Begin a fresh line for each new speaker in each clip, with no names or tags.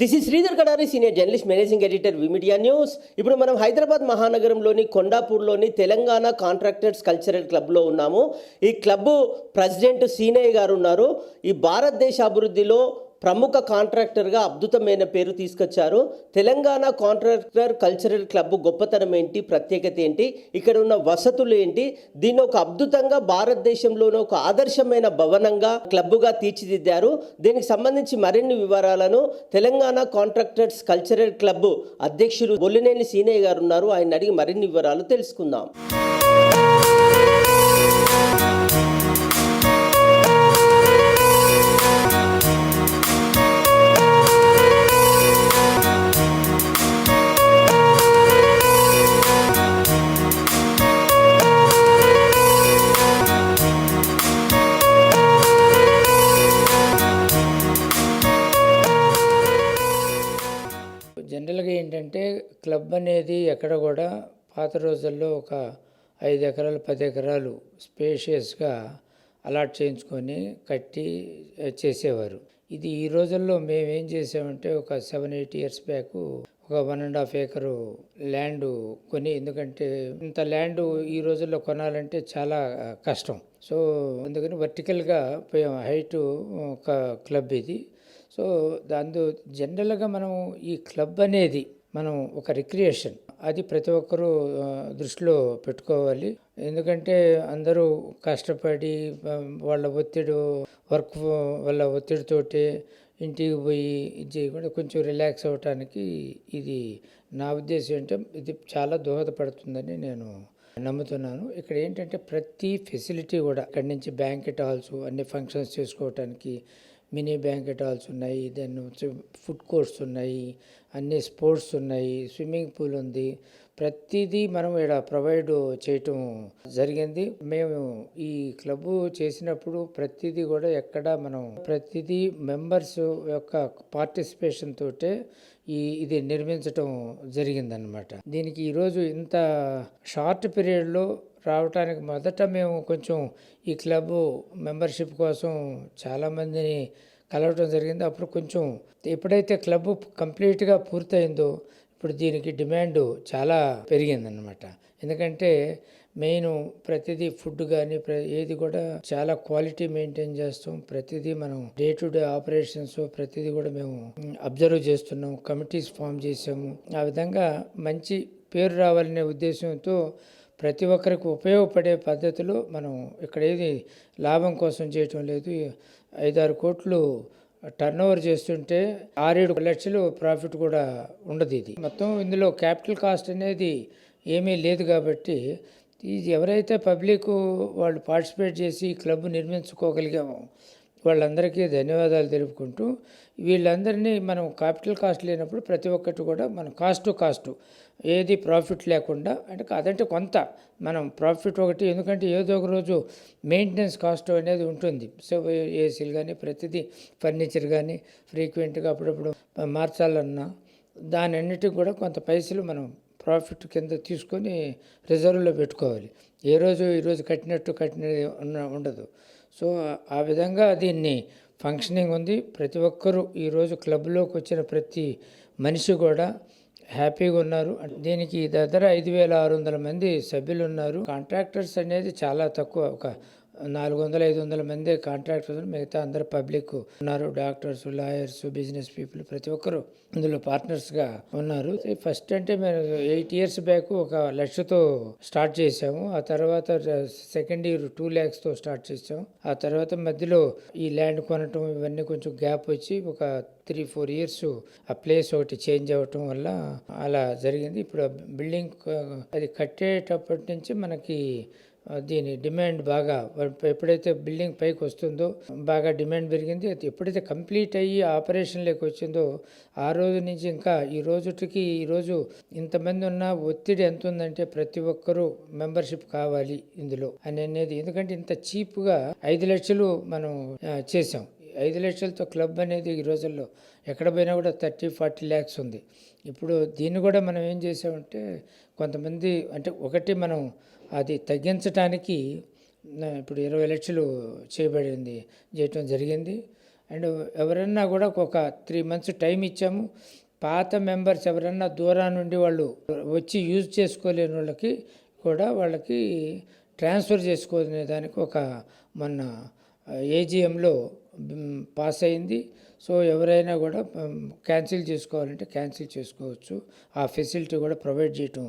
This is Sridhar Kadari senior journalist managing editor V media news ఇప్పుడు మనం హైదరాబాద్ మహానగరంలోని కొండాపూర్లోని తెలంగాణ కాంట్రాక్టర్స్ కల్చరల్ క్లబ్లో ఉన్నాము. ఈ క్లబ్ ప్రెసిడెంట్ సీనయ్య గారు ఉన్నారు. ఈ భారతదేశ అభివృద్ధిలో ప్రముఖ కాంట్రాక్టర్గా అద్భుతమైన పేరు తీసుకొచ్చారు. తెలంగాణ కాంట్రాక్టర్ కల్చరల్ క్లబ్ గొప్పతనం ఏంటి? ప్రత్యేకత ఏంటి? ఇక్కడ ఉన్న వసతులు ఏంటి? దీన్ని ఒక అద్భుతంగా భారతదేశంలోనే ఒక ఆదర్శమైన భవనంగా క్లబ్గా తీర్చిదిద్దారు. దీనికి సంబంధించి మరిన్ని వివరాలను తెలంగాణ కాంట్రాక్టర్స్ కల్చరల్ క్లబ్ అధ్యక్షులు బొల్లినేని సీనయ్య గారు ఉన్నారు. ఆయన అడిగి మరిన్ని వివరాలు తెలుసుకుందాం.
క్లబ్ అనేది ఎక్కడ కూడా పాత రోజుల్లో ఒక ఐదు ఎకరాలు పది ఎకరాలు స్పేషియస్గా అలాట్ చేయించుకొని కట్టి చేసేవారు. ఇది ఈ రోజుల్లో మేము ఏం చేసామంటే ఒక సెవెన్ ఎయిట్ ఇయర్స్ బ్యాక్ ఒక one and half acre land కొని ఎందుకంటే ఇంత ల్యాండ్ ఈ రోజుల్లో కొనాలంటే చాలా కష్టం. సో అందుకని వర్టికల్గా హైట్ ఒక క్లబ్ ఇది. సో దాంతో జనరల్గా మనం ఈ క్లబ్ అనేది మనం ఒక రిక్రియేషన్ అది ప్రతి ఒక్కరూ దృష్టిలో పెట్టుకోవాలి. ఎందుకంటే అందరూ కష్టపడి వాళ్ళ ఒత్తిడి వర్క్ వాళ్ళ ఒత్తిడితోటి ఇంటికి పోయి ఇది చేయకుండా కొంచెం రిలాక్స్ అవ్వటానికి ఇది నా ఉద్దేశం ఏంటంటే ఇది చాలా దోహదపడుతుందని నేను నమ్ముతున్నాను. ఇక్కడ ఏంటంటే ప్రతి ఫెసిలిటీ కూడా ఇక్కడి నుంచి బ్యాంకెట్ హాల్స్ అన్ని ఫంక్షన్స్ చేసుకోవటానికి మినీ బ్యాంకెట్ హాల్స్ ఉన్నాయి దెన్ ఫుడ్ కోర్ట్స్ ఉన్నాయి అన్ని స్పోర్ట్స్ ఉన్నాయి స్విమ్మింగ్ పూల్ ఉంది. ప్రతిదీ మనం ఇక్కడ ప్రొవైడ్ చేయటం జరిగింది. మేము ఈ క్లబ్ చేసినప్పుడు ప్రతిదీ కూడా ఎక్కడ మనం ప్రతిదీ మెంబర్స్ యొక్క పార్టిసిపేషన్ తోటే ఈ ఇది నిర్మించటం జరిగిందనమాట దీనికి ఈరోజు ఇంత షార్ట్ పీరియడ్లో రావటానికి మొదట మేము కొంచెం ఈ క్లబ్ మెంబర్షిప్ కోసం చాలామందిని కలవటం జరిగింది. అప్పుడు కొంచెం ఎప్పుడైతే క్లబ్ కంప్లీట్గా పూర్తయిందో ఇప్పుడు దీనికి డిమాండ్ చాలా పెరిగిందనమాట ఎందుకంటే మెయిన్ ప్రతిదీ ఫుడ్ కానీ ఏది కూడా చాలా క్వాలిటీ మెయింటైన్ చేస్తాం. ప్రతిదీ మనం డే టు డే ఆపరేషన్స్ ప్రతిదీ కూడా మేము అబ్జర్వ్ చేస్తున్నాం. కమిటీస్ ఫామ్ చేసాము ఆ విధంగా మంచి పేరు రావాలనే ఉద్దేశంతో ప్రతి ఒక్కరికి ఉపయోగపడే పద్ధతిలో మనం ఇక్కడ ఏది లాభం కోసం చేయటం లేదు. ఐదారు కోట్లు టర్న్ ఓవర్ చేస్తుంటే ఆరేడు లక్షలు ప్రాఫిట్ కూడా ఉండదు ఇది. మొత్తం ఇందులో క్యాపిటల్ కాస్ట్ అనేది ఏమీ లేదు కాబట్టి ఇది ఎవరైతే పబ్లిక్ వాళ్ళు పార్టిసిపేట్ చేసి ఈ క్లబ్ నిర్మించుకోగలిగామో వాళ్ళందరికీ ధన్యవాదాలు తెలుపుకుంటూ వీళ్ళందరినీ మనం క్యాపిటల్ కాస్ట్ లేనప్పుడు ప్రతి ఒక్కటి కూడా మనం కాస్ట్ కాస్ట్ ఏది ప్రాఫిట్ లేకుండా అంటే అదంటే కొంత మనం ప్రాఫిట్ ఒకటి ఎందుకంటే ఏదో ఒక రోజు మెయింటెనెన్స్ కాస్ట్ అనేది ఉంటుంది. సో ఏసీలు కానీ ప్రతిదీ ఫర్నిచర్ కానీ ఫ్రీక్వెంట్గా అప్పుడప్పుడు మార్చాలన్నా దాని అన్నిటికి కూడా కొంత పైసలు మనం ప్రాఫిట్ కింద తీసుకొని రిజర్వ్లో పెట్టుకోవాలి. ఏ రోజు ఈరోజు కట్టినట్టు కట్టినది ఉన్న ఉండదు. సో ఆ విధంగా దీన్ని ఫంక్షనింగ్ ఉంది. ప్రతి ఒక్కరూ ఈరోజు క్లబ్లోకి వచ్చిన ప్రతి మనిషి కూడా హ్యాపీగా ఉన్నారు. దీనికి దగ్గర ఐదు వేల ఆరు వందల మంది సభ్యులు ఉన్నారు. కాంట్రాక్టర్స్ అనేది చాలా తక్కువ. ఒక నాలుగు వందల ఐదు వందల మంది కాంట్రాక్టర్స్ మిగతా అందరు పబ్లిక్ ఉన్నారు. డాక్టర్స్ లాయర్స్ బిజినెస్ పీపుల్ ప్రతి ఒక్కరు ఇందులో పార్ట్నర్స్గా ఉన్నారు. ఫస్ట్ అంటే మేము ఎయిట్ ఇయర్స్ బ్యాక్ ఒక లక్షతో స్టార్ట్ చేసాము ఆ తర్వాత సెకండ్ ఇయర్ టూ ల్యాక్స్తో స్టార్ట్ చేసాము ఆ తర్వాత మధ్యలో ఈ ల్యాండ్ కొనటం ఇవన్నీ కొంచెం గ్యాప్ వచ్చి ఒక త్రీ ఫోర్ ఇయర్స్ ఆ ప్లేస్ ఒకటి చేంజ్ అవ్వటం వల్ల అలా జరిగింది. ఇప్పుడు బిల్డింగ్ అది కట్టేటప్పటి నుంచి మనకి దీని డిమాండ్ బాగా ఎప్పుడైతే బిల్డింగ్ పైకి వస్తుందో బాగా డిమాండ్ పెరిగింది. అది ఎప్పుడైతే కంప్లీట్ అయ్యి ఆపరేషన్లోకి వచ్చిందో ఆ రోజు నుంచి ఇంకా ఈ రోజుకి ఈరోజు ఇంతమంది ఉన్న ఒత్తిడి ఎంత ఉందంటే ప్రతి ఒక్కరూ మెంబర్షిప్ కావాలి ఇందులో అని అనేది. ఎందుకంటే ఇంత చీప్గా ఐదు లక్షలు మనం చేసాం ఐదు లక్షలతో క్లబ్ అనేది ఈ రోజుల్లో ఎక్కడ పోయినా కూడా థర్టీ ఫార్టీ ల్యాక్స్ ఉంది. ఇప్పుడు దీన్ని కూడా మనం ఏం చేసామంటే కొంతమంది అంటే ఒకటి మనం అది తగ్గించడానికి ఇప్పుడు ఇరవై లక్షలు చేయబడింది చేయటం జరిగింది. అండ్ ఎవరన్నా కూడా ఒక త్రీ మంత్స్ టైం ఇచ్చాము. పాత మెంబర్స్ ఎవరన్నా దూరం నుండి వాళ్ళు వచ్చి యూజ్ చేసుకోలేని వాళ్ళకి కూడా వాళ్ళకి ట్రాన్స్ఫర్ చేసుకునే దానికి ఒక మొన్న ఏజిఎంలో పాస్ అయింది. సో ఎవరైనా కూడా క్యాన్సిల్ చేసుకోవాలంటే క్యాన్సిల్ చేసుకోవచ్చు. ఆ ఫెసిలిటీ కూడా ప్రొవైడ్ చేయటం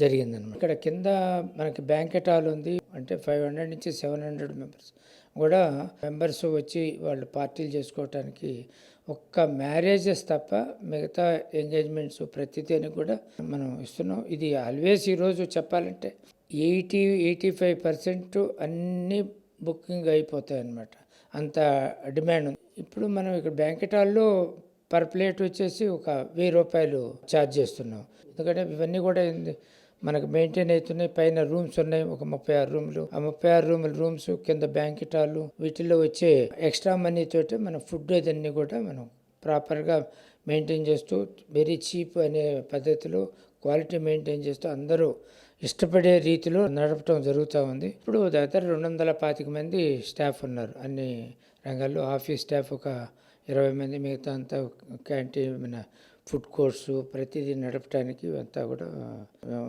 జరిగిందనమాట ఇక్కడ కింద మనకి బ్యాంకెట్ హాల్ ఉంది. అంటే ఫైవ్ హండ్రెడ్ నుంచి సెవెన్ హండ్రెడ్ మెంబర్స్ కూడా మెంబర్స్ వచ్చి వాళ్ళు పార్టీలు చేసుకోవటానికి ఒక్క మ్యారేజెస్ తప్ప మిగతా ఎంగేజ్మెంట్స్ ప్రతిదానికి కూడా మనం ఇస్తున్నాం. ఇది ఆల్వేస్ ఈరోజు చెప్పాలంటే ఎయిటీ ఎయిటీ ఫైవ్ పర్సెంట్ అన్నీ బుకింగ్ అయిపోతాయి అన్నమాట అంత డిమాండ్ ఉంది. ఇప్పుడు మనం ఇక్కడ బ్యాంకెట్ హాల్లో పర్ ప్లేట్ వచ్చేసి ఒక వెయ్యి రూపాయలు ఛార్జ్ చేస్తున్నాం. ఎందుకంటే ఇవన్నీ కూడా మనకు మెయింటైన్ అవుతున్నాయి. పైన రూమ్స్ ఉన్నాయి ఒక ముప్పై ఆరు రూమ్లు. ఆ ముప్పై ఆరు రూముల రూమ్స్ కింద బ్యాంకెట్ హాలు వీటిల్లో వచ్చే ఎక్స్ట్రా మనీ తోటి మన ఫుడ్ అదన్నీ కూడా మనం ప్రాపర్గా మెయింటైన్ చేస్తూ వెరీ చీప్ అనే పద్ధతిలో క్వాలిటీ మెయింటైన్ చేస్తూ అందరూ ఇష్టపడే రీతిలో నడపటం జరుగుతూ ఉంది. ఇప్పుడు దగ్గర రెండు వందల పాతిక మంది స్టాఫ్ ఉన్నారు. అన్ని రంగాల్లో ఆఫీస్ స్టాఫ్ ఒక ఇరవై మంది మిగతా అంతా క్యాంటీన్ ఫుడ్ కోర్సు ప్రతిదీ నడపడానికి అంతా కూడా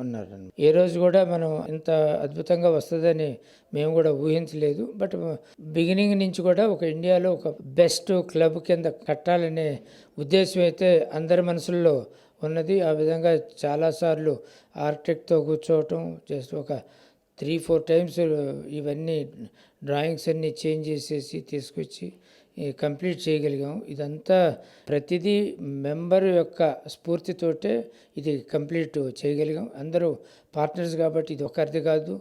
ఉన్నారు ఏ రోజు కూడా మనం ఇంత అద్భుతంగా వస్తుందని మేము కూడా ఊహించలేదు. బట్ బిగినింగ్ నుంచి కూడా ఒక ఇండియాలో ఒక బెస్ట్ క్లబ్ కింద కట్టాలనే ఉద్దేశం అయితే అందరి మనసుల్లో ఉన్నది. ఆ విధంగా చాలాసార్లు ఆర్కిటెక్ట్తో కూర్చోవటం జస్ట్ ఒక త్రీ ఫోర్ టైమ్స్ ఇవన్నీ డ్రాయింగ్స్ అన్నీ చేంజ్ చేసేసి తీసుకొచ్చి కంప్లీట్ చేయగలిగాం ఇదంతా ప్రతిదీ మెంబర్ యొక్క స్ఫూర్తితోటే ఇది కంప్లీట్ చేయగలిగాం అందరూ పార్ట్నర్స్ కాబట్టి ఇది ఒకరిది కాదు.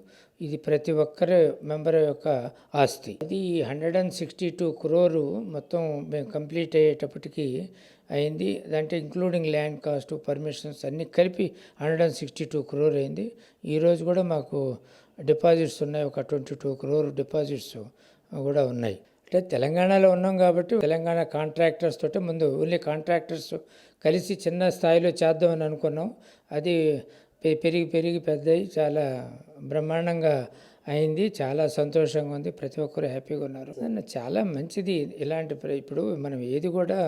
ఇది ప్రతి ఒక్కరి మెంబర్ యొక్క ఆస్తి. ఇది hundred and sixty two crore మొత్తం మేము కంప్లీట్ అయ్యేటప్పటికి అయింది. అంటే ఇంక్లూడింగ్ ల్యాండ్ కాస్ట్ పర్మిషన్స్ అన్నీ కలిపి hundred and sixty two crore అయింది. ఈరోజు కూడా మాకు డిపాజిట్స్ ఉన్నాయి. ఒక ట్వంటీ టూ క్రోర్ డిపాజిట్స్ కూడా ఉన్నాయి. అంటే తెలంగాణలో ఉన్నాం కాబట్టి తెలంగాణ కాంట్రాక్టర్స్ తోటి ముందు ఓన్లీ కాంట్రాక్టర్స్ కలిసి చిన్న స్థాయిలో చేద్దామని అనుకున్నాం. అది పెరిగి పెరిగి పెద్దయి చాలా బ్రహ్మాండంగా అయింది. చాలా సంతోషంగా ఉంది. ప్రతి ఒక్కరు హ్యాపీగా ఉన్నారు. చాలా మంచిది ఇలాంటి ఇప్పుడు మనం ఏది కూడా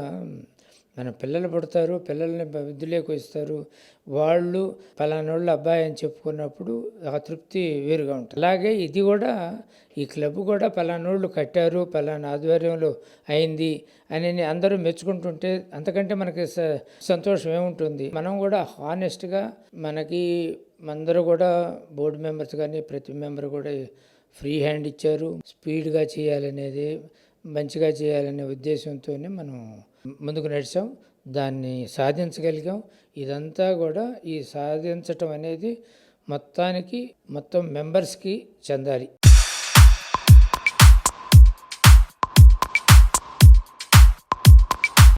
మన పిల్లలు పుడతారు పిల్లల్ని బ- విద్యలోకి వస్తారు. వాళ్ళు పలానోళ్ళు అబ్బాయి అని చెప్పుకున్నప్పుడు ఆ తృప్తి వేరుగా ఉంటుంది. అలాగే ఇది కూడా ఈ క్లబ్ కూడా పలానోళ్ళు కట్టారు పలానా ఆధ్వర్యంలో అయింది అని అందరూ మెచ్చుకుంటుంటే అంతకంటే మనకి స- సంతోషం ఏముంటుంది? మనం కూడా హానెస్ట్గా మనకి అందరూ కూడా బోర్డు మెంబర్స్ కానీ ప్రతి మెంబర్ కూడా ఫ్రీ హ్యాండ్ ఇచ్చారు. స్పీడ్గా చేయాలనేది మంచిగా చేయాలనే ఉద్దేశంతోనే మనం ముందుకు నడిచాం. దాన్ని సాధించగలిగాం. ఇదంతా కూడా ఈ సాధించటం అనేది మొత్తానికి మొత్తం మెంబర్స్కి చెందాలి.